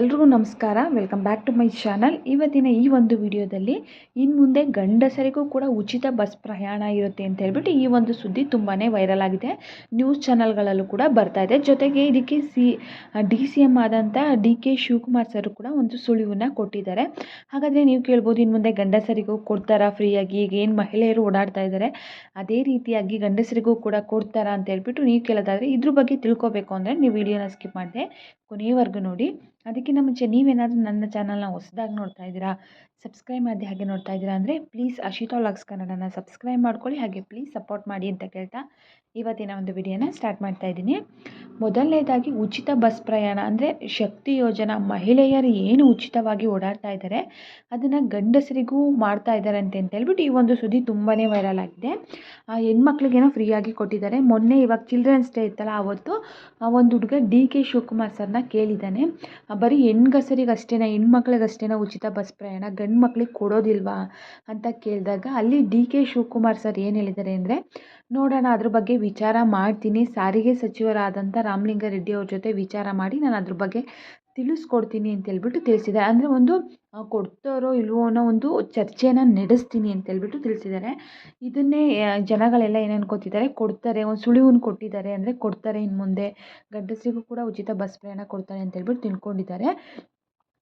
ಎಲ್ರಿಗೂ ನಮಸ್ಕಾರ. Welcome back to my channel ಇವತ್ತಿನ ಈ ಒಂದು ವಿಡಿಯೋದಲ್ಲಿ ಇನ್ನು ಮುಂದೆ ಗಂಡಸರಿಗೂ ಕೂಡ ಉಚಿತ ಬಸ್ ಪ್ರಯಾಣ ಇರುತ್ತೆ ಅಂತ ಹೇಳ್ಬಿಟ್ಟು ಈ ಒಂದು ಸುದ್ದಿ ತುಂಬಾ ವೈರಲ್ ಆಗಿದೆ. ನ್ಯೂಸ್ ಚಾನಲ್ಗಳಲ್ಲೂ ಕೂಡ ಬರ್ತಾ ಇದೆ. ಜೊತೆಗೆ ಇದಕ್ಕೆ ಸಿ, ಡಿ ಸಿ ಎಂ ಆದಂಥ ಡಿ ಕೆ ಶಿವಕುಮಾರ್ ಸರ್ ಕೂಡ ಒಂದು ಸುಳಿವನ್ನು ಕೊಟ್ಟಿದ್ದಾರೆ. ಹಾಗಾದರೆ ನೀವು ಕೇಳ್ಬೋದು ಇನ್ನು ಮುಂದೆ ಗಂಡಸರಿಗೂ ಕೊಡ್ತಾರಾ ಫ್ರೀಯಾಗಿ ಈಗ ಏನು ಮಹಿಳೆಯರು ಓಡಾಡ್ತಾ ಇದ್ದಾರೆ. ಅದೇ ರೀತಿಯಾಗಿ ಗಂಡಸರಿಗೂ ಕೂಡ ಕೊಡ್ತಾರಾ ಅಂತ ಹೇಳ್ಬಿಟ್ಟು ನೀವು ಕೇಳೋದಾದರೆ ಇದ್ರ ಬಗ್ಗೆ ತಿಳ್ಕೊಬೇಕು ಅಂದರೆ ನೀವು ವಿಡಿಯೋನ ಸ್ಕಿಪ್ ಮಾಡಿದೆ. ಕೊನೆಯವರೆಗೂ ನೋಡಿ. ಅದಕ್ಕಿಂತ ಮುಂಚೆ ನೀವೇನಾದರೂ ನನ್ನ ಚಾನಲ್ನ ಹೊಸದಾಗಿ ನೋಡ್ತಾ ಇದ್ದೀರಾ, ಸಬ್ಸ್ಕ್ರೈಬ್ ಮಾಡಿ ಹಾಗೆ ನೋಡ್ತಾ ಇದ್ದೀರಾ ಅಂದರೆ ಪ್ಲೀಸ್ ಅಶಿತಾ ಲಾಗ್ಸ್ ಕನ್ನಡನ ಸಬ್ಸ್ಕ್ರೈಬ್ ಮಾಡ್ಕೊಳ್ಳಿ, ಹಾಗೆ ಪ್ಲೀಸ್ ಸಪೋರ್ಟ್ ಮಾಡಿ ಅಂತ ಕೇಳ್ತಾ ಇವತ್ತಿನ ಒಂದು ವಿಡಿಯೋನ ಸ್ಟಾರ್ಟ್ ಮಾಡ್ತಾ ಇದ್ದೀನಿ. ಮೊದಲನೇದಾಗಿ ಉಚಿತ ಬಸ್ ಪ್ರಯಾಣ ಅಂದರೆ ಶಕ್ತಿ ಯೋಜನಾ ಮಹಿಳೆಯರು ಏನು ಉಚಿತವಾಗಿ ಓಡಾಡ್ತಾ ಇದ್ದಾರೆ, ಅದನ್ನು ಗಂಡಸರಿಗೂ ಮಾಡ್ತಾ ಇದ್ದಾರೆ ಅಂತ ಹೇಳ್ಬಿಟ್ಟು ಈ ಒಂದು ಸುದ್ದಿ ತುಂಬಾ ವೈರಲ್ ಆಗಿದೆ. ಆ ಹೆಣ್ಮಕ್ಳಿಗೇನೋ ಫ್ರೀಯಾಗಿ ಕೊಟ್ಟಿದ್ದಾರೆ. ಮೊನ್ನೆ ಇವಾಗ ಚಿಲ್ಡ್ರನ್ಸ್ ಡೇ ಇತ್ತಲ್ಲ ಆವತ್ತು ಆ ಒಂದು ಹುಡುಗ ಡಿ ಕೆ ಶಿವಕುಮಾರ್ ಸರ್ನ ಕೇಳಿದ್ದಾನೆ. ಬರೀ ಹೆಣ್ಗಸರಿಗಷ್ಟೇನ ಹೆಣ್ಮಕ್ಳಿಗಷ್ಟೇನ ಉಚಿತ ಬಸ್ ಪ್ರಯಾಣ ಗಂಡು ಮಕ್ಳಿಗೆ ಕೊಡೋದಿಲ್ವಾ ಅಂತ ಕೇಳಿದಾಗ ಅಲ್ಲಿ ಡಿ ಕೆ ಶಿವಕುಮಾರ್ ಸರ್ ಏನು ಹೇಳಿದ್ದಾರೆ ಅಂದರೆ, ನೋಡೋಣ, ಅದ್ರ ಬಗ್ಗೆ ವಿಚಾರ ಮಾಡ್ತೀನಿ, ಸಾರಿಗೆ ಸಚಿವರಾದಂಥ ರಾಮಲಿಂಗಾರೆಡ್ಡಿ ಅವ್ರ ಜೊತೆ ವಿಚಾರ ಮಾಡಿ ನಾನು ಅದ್ರ ಬಗ್ಗೆ ತಿಳಿಸ್ಕೊಡ್ತೀನಿ ಅಂತ ಹೇಳ್ಬಿಟ್ಟು ತಿಳಿಸಿದ್ದಾರೆ ಅಂದರೆ ಒಂದು ಕೊಡ್ತಾರೋ ಇಲ್ವೋ ಅನ್ನೋ ಒಂದು ಚರ್ಚೆನ ನಡೆಸ್ತೀನಿ ಅಂತ ಹೇಳ್ಬಿಟ್ಟು ತಿಳಿಸಿದ್ದಾರೆ. ಇದನ್ನೇ ಜನಗಳೆಲ್ಲ ಏನು ಕೊಡ್ತಾರೆ, ಒಂದು ಸುಳಿವನ್ನು ಕೊಟ್ಟಿದ್ದಾರೆ. ಅಂದರೆ ಕೊಡ್ತಾರೆ ಇನ್ನು ಮುಂದೆ. ಗಂಡಸರಿಗೂ ಕೂಡ ಉಚಿತ ಬಸ್ ಪ್ರಯಾಣ ಕೊಡ್ತಾರೆ ಅಂತ ಹೇಳ್ಬಿಟ್ಟು ತಿಳ್ಕೊಂಡಿದ್ದಾರೆ.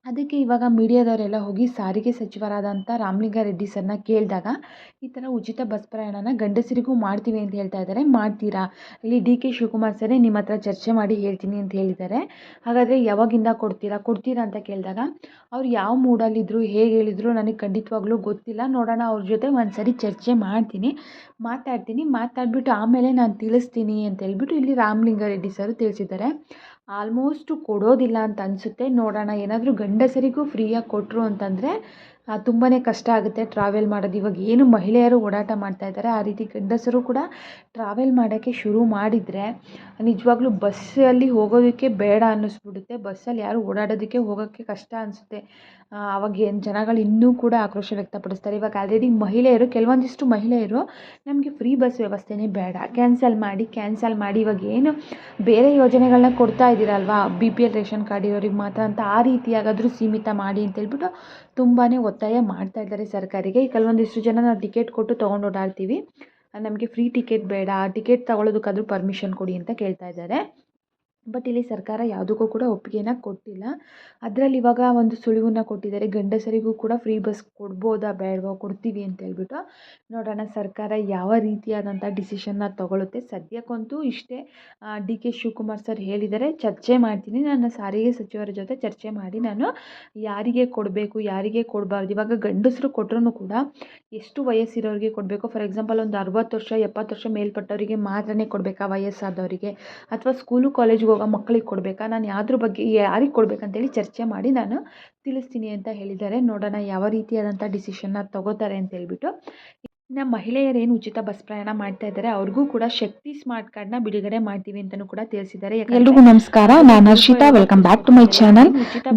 ಅದಕ್ಕೆ ಇವಾಗ ಮೀಡಿಯಾದವರೆಲ್ಲ ಹೋಗಿ ಸಾರಿಗೆ ಸಚಿವರಾದಂಥ ರಾಮಲಿಂಗಾರೆಡ್ಡಿ ಸರ್ನ ಕೇಳಿದಾಗ, ಈ ಥರ ಉಚಿತ ಬಸ್ ಪ್ರಯಾಣನ ಗಂಡಸರಿಗೂ ಮಾಡ್ತೀವಿ ಅಂತ ಹೇಳ್ತಾ ಇದ್ದಾರೆ. ಮಾಡ್ತೀರಾ? ಇಲ್ಲಿ ಡಿ ಕೆ ಶಿವಕುಮಾರ್ ಸರೇ ನಿಮ್ಮ ಹತ್ರ ಚರ್ಚೆ ಮಾಡಿ ಹೇಳ್ತೀನಿ ಅಂತ ಹೇಳಿದ್ದಾರೆ. ಹಾಗಾದರೆ ಯಾವಾಗಿಂದ ಕೊಡ್ತೀರಾ? ಕೊಡ್ತೀರಾ ಅಂತ ಕೇಳಿದಾಗ, ಅವ್ರು ಯಾವ ಮೂಡಲ್ಲಿದ್ದರು ಹೇಗೆ ಹೇಳಿದ್ರು ನನಗೆ ಖಂಡಿತವಾಗ್ಲೂ ಗೊತ್ತಿಲ್ಲ. ನೋಡೋಣ ಅವ್ರ ಜೊತೆ ಒಂದು ಸರಿ ಚರ್ಚೆ ಮಾಡ್ತೀನಿ. ಮಾತಾಡ್ತೀನಿ. ಮಾತಾಡಿಬಿಟ್ಟು ಆಮೇಲೆ ನಾನು ತಿಳಿಸ್ತೀನಿ ಅಂತ ಹೇಳ್ಬಿಟ್ಟು ಇಲ್ಲಿ ರಾಮಲಿಂಗಾರೆಡ್ಡಿ ಸರ್ ತಿಳಿಸಿದ್ದಾರೆ. ಆಲ್ಮೋಸ್ಟು ಕೊಡೋದಿಲ್ಲ ಅಂತ ಅನಿಸುತ್ತೆ. ನೋಡೋಣ ಏನಾದರೂ ಗಂಡಸರಿಗೂ ಫ್ರೀಯಾಗಿ ಕೊಟ್ಟರು ಅಂತಂದರೆ ತುಂಬಾ ಕಷ್ಟ ಆಗುತ್ತೆ ಟ್ರಾವೆಲ್ ಮಾಡೋದು. ಇವಾಗ ಏನು ಮಹಿಳೆಯರು ಓಡಾಟ ಮಾಡ್ತಾ ಇದ್ದಾರೆ, ಆ ರೀತಿ ಗಂಡಸರು ಕೂಡ ಟ್ರಾವೆಲ್ ಮಾಡೋಕ್ಕೆ ಶುರು ಮಾಡಿದರೆ, ನಿಜವಾಗ್ಲೂ ಬಸ್ಸಲ್ಲಿ ಹೋಗೋದಕ್ಕೆ ಬೇಡ ಅನ್ನಿಸ್ಬಿಡುತ್ತೆ. ಬಸ್ಸಲ್ಲಿ ಯಾರು ಓಡಾಡೋದಕ್ಕೆ ಹೋಗೋಕ್ಕೆ ಕಷ್ಟ ಅನಿಸುತ್ತೆ. ಆವಾಗ ಏನು ಜನಗಳು ಇನ್ನೂ ಕೂಡ ಆಕ್ರೋಶ ವ್ಯಕ್ತಪಡಿಸ್ತಾರೆ. ಇವಾಗ ಆಲ್ರೆಡಿ ಮಹಿಳೆಯರು, ಕೆಲವೊಂದಿಷ್ಟು ಮಹಿಳೆಯರು ನಮಗೆ ಫ್ರೀ ಬಸ್ ವ್ಯವಸ್ಥೆನೇ ಬೇಡ. ಕ್ಯಾನ್ಸಲ್ ಮಾಡಿ ಕ್ಯಾನ್ಸಲ್ ಮಾಡಿ. ಇವಾಗ ಏನು ಬೇರೆ ಯೋಜನೆಗಳನ್ನ ಕೊಡ್ತಾ ಇದ್ದೀರಲ್ವಾ? B P L ration card ಇರೋರಿಗೆ ಮಾತ್ರ ಅಂತ ಆ ರೀತಿಯಾಗಾದರೂ ಸೀಮಿತ ಮಾಡಿ ಅಂತ ಹೇಳ್ಬಿಟ್ಟು ತುಂಬಾ ಒತ್ತಾಯ ಮಾಡ್ತಾ ಇದ್ದಾರೆ ಸರ್ಕಾರಿಗೆ. ಕೆಲವೊಂದಿಷ್ಟು ಜನ ನಾವು ಟಿಕೆಟ್ ಕೊಟ್ಟು ತೊಗೊಂಡು ಓಡಾಡ್ತೀವಿ. ನಮಗೆ ಫ್ರೀ ಟಿಕೆಟ್ ಬೇಡ. ಟಿಕೆಟ್ ತಗೊಳ್ಳೋದಕ್ಕಾದರೂ ಪರ್ಮಿಷನ್ ಕೊಡಿ ಅಂತ ಕೇಳ್ತಾ ಇದ್ದಾರೆ. ಬಟ್ ಇಲ್ಲಿ ಸರ್ಕಾರ ಯಾವುದಕ್ಕೂ ಕೂಡ ಒಪ್ಪಿಗೆನ ಕೊಟ್ಟಿಲ್ಲ. ಅದರಲ್ಲಿ ಇವಾಗ ಒಂದು ಸುಳಿವನ್ನ ಕೊಟ್ಟಿದ್ದಾರೆ. ಗಂಡಸರಿಗೂ ಕೂಡ ಫ್ರೀ ಬಸ್ ಕೊಡ್ಬೋದಾ ಬೇಡವಾ ಕೊಡ್ತೀವಿ ಅಂತ ಹೇಳ್ಬಿಟ್ಟು. ನೋಡೋಣ ಸರ್ಕಾರ ಯಾವ ರೀತಿಯಾದಂಥ ಡಿಸಿಷನ್ನ ತಗೊಳುತ್ತೆ. ಸದ್ಯಕ್ಕಂತೂ ಇಷ್ಟೇ ಡಿ ಕೆ ಶಿವಕುಮಾರ್ ಸರ್ ಹೇಳಿದರೆ ಚರ್ಚೆ ಮಾಡ್ತೀನಿ. ನನ್ನ ಸಾರಿಗೆ ಸಚಿವರ ಜೊತೆ ಚರ್ಚೆ ಮಾಡಿ ನಾನು ಯಾರಿಗೆ ಕೊಡಬೇಕು, ಯಾರಿಗೆ ಕೊಡಬಾರ್ದು. ಇವಾಗ ಗಂಡಸರು ಕೊಟ್ಟರು ಕೂಡ ಎಷ್ಟು ವಯಸ್ಸಿರೋರಿಗೆ ಕೊಡಬೇಕು? ಫಾರ್ ಎಕ್ಸಾಂಪಲ್ ಒಂದು ಅರವತ್ತು ವರ್ಷ, ಎಪ್ಪತ್ತು ವರ್ಷ ಮೇಲ್ಪಟ್ಟವರಿಗೆ ಮಾತ್ರನೇ ಕೊಡಬೇಕಾ ವಯಸ್ಸಾದವರಿಗೆ? ಅಥವಾ ಸ್ಕೂಲು ಕಾಲೇಜಿಗೆ ಹೋಗೋ ಮಕ್ಕಳಿಗೆ ಕೊಡಬೇಕಾ? ನಾನು ಯಾವ್ದ್ರ ಬಗ್ಗೆ, ಯಾರಿಗೆ ಕೊಡಬೇಕಂತೇಳಿ ಚರ್ಚೆ ಮಾಡಿ ನಾನು ತಿಳಿಸ್ತೀನಿ ಅಂತ ಹೇಳಿದ್ದಾರೆ. ನೋಡೋಣ ಯಾವ ರೀತಿಯಾದಂಥ ಡಿಸಿಷನ್ನ ತಗೋತಾರೆ ಅಂತ ಹೇಳ್ಬಿಟ್ಟು. ಇನ್ನು ಮಹಿಳೆಯರೇನು ಉಚಿತ ಬಸ್ ಪ್ರಯಾಣ ಮಾಡ್ತಾ ಇದ್ದಾರೆ ಅವ್ರಿಗೂ ಕೂಡ ಶಕ್ತಿ ಸ್ಮಾರ್ಟ್ ಕಾರ್ಡ್ನ ಬಿಡುಗಡೆ ಮಾಡ್ತೀವಿ ಅಂತಲೂ ಕೂಡ ತಿಳಿಸಿದ್ದಾರೆ. ಎಲ್ರಿಗೂ ನಮಸ್ಕಾರ ನಾನು Harshita welcome back to my channel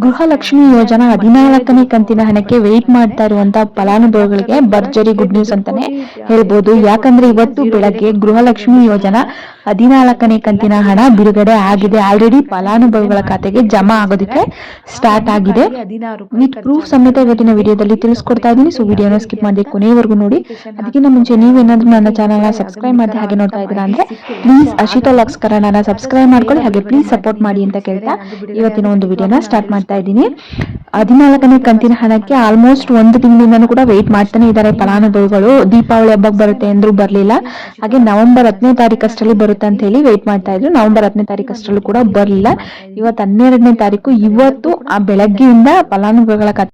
Gruhalakshmi ಯೋಜನಾ ಹದಿನಾಲ್ಕನೇ ಕಂತಿನ ಹಣಕ್ಕೆ ವೆಯ್ಟ್ ಮಾಡ್ತಾ ಇರುವಂತಹ ಫಲಾನುಭವಿಗಳಿಗೆ ಭರ್ಜರಿ ಗುಡ್ ನ್ಯೂಸ್ ಅಂತಾನೆ ಹೇಳ್ಬೋದು. ಯಾಕಂದ್ರೆ ಇವತ್ತು ಬೆಳಗ್ಗೆ ಗೃಹಲಕ್ಷ್ಮಿ ಯೋಜನಾ ಹದಿನಾಲ್ಕನೇ ಕಂತಿನ ಹಣ ಬಿಡುಗಡೆ ಆಗಿದೆ. ಆಲ್ರೆಡಿ ಫಲಾನುಭವಿಗಳ ಖಾತೆಗೆ ಜಮಾ ಆಗೋದಕ್ಕೆ ಸ್ಟಾರ್ಟ್ ಆಗಿದೆ. ವಿತ್ ಪ್ರೂಫ್ ಸಮೇತ ಇವತ್ತಿನ ವಿಡಿಯೋದಲ್ಲಿ ತಿಳಿಸ್ಕೊಡ್ತಾ ಇದ್ದೀನಿ. ಸೊ ವಿಡಿಯೋನ ಸ್ಕಿಪ್ ಮಾಡಿ ಕೊನೆಯವರೆಗೂ ನೋಡಿ. ಅದಕ್ಕಿಂತ ಮುಂಚೆ ನೀವೇನಾದ್ರೂ ನನ್ನ ಚಾನಲ್ನ ಸಬ್ಸ್ಕ್ರೈಬ್ ಮಾಡಿ ಹಾಗೆ ನೋಡ್ತಾ ಇದ್ದೀರಾ ಅಂದ್ರೆ ಪ್ಲೀಸ್ ಅಶಿತಾ ಲಕ್ಸ್ ಕನ್ನಡನ ಸಬ್ಸ್ಕ್ರೈಬ್ ಮಾಡ್ಕೊಳ್ಳಿ ಹಾಗೆ ಪ್ಲೀಸ್ ಸಪೋರ್ಟ್ ಮಾಡಿ ಅಂತ ಕೇಳ್ತಾ ಇವತ್ತಿನ ಒಂದು ವಿಡಿಯೋನ ಸ್ಟಾರ್ಟ್ ಮಾಡ್ತಾ ಇದ್ದೀನಿ. ಹದಿನಾಲ್ಕನೇ ಕಂತಿನ ಹಣಕ್ಕೆ ಆಲ್ಮೋಸ್ಟ್ ಒಂದು ತಿಂಗಳಿಂದನೂ ಕೂಡ ವೆಯ್ಟ್ ಮಾಡ್ತಾನೆ ಇದ್ದಾರೆ ಫಲಾನುಭವಿಗಳು. ದೀಪಾವಳಿ ಹಬ್ಬಕ್ಕೆ ಬರುತ್ತೆ ಅಂದ್ರು ಬರಲಿಲ್ಲ. ಹಾಗೆ ನವೆಂಬರ್ ಹತ್ತನೇ ತಾರೀಕು ಅಷ್ಟರಲ್ಲಿ ಬರುತ್ತೆ ಅಂತ ಹೇಳಿ ವೆಯ್ಟ್ ಮಾಡ್ತಾ ಇದ್ರು. ನವೆಂಬರ್ ಹತ್ತನೇ ತಾರೀಕಷ್ಟರಲ್ಲೂ ಕೂಡ ಬರಲಿಲ್ಲ. ಇವತ್ತು ಹನ್ನೆರಡನೇ ತಾರೀಕು ಇವತ್ತು ಆ ಬೆಳಗ್ಗೆಯಿಂದ ಫಲಾನುಭವಿಗಳ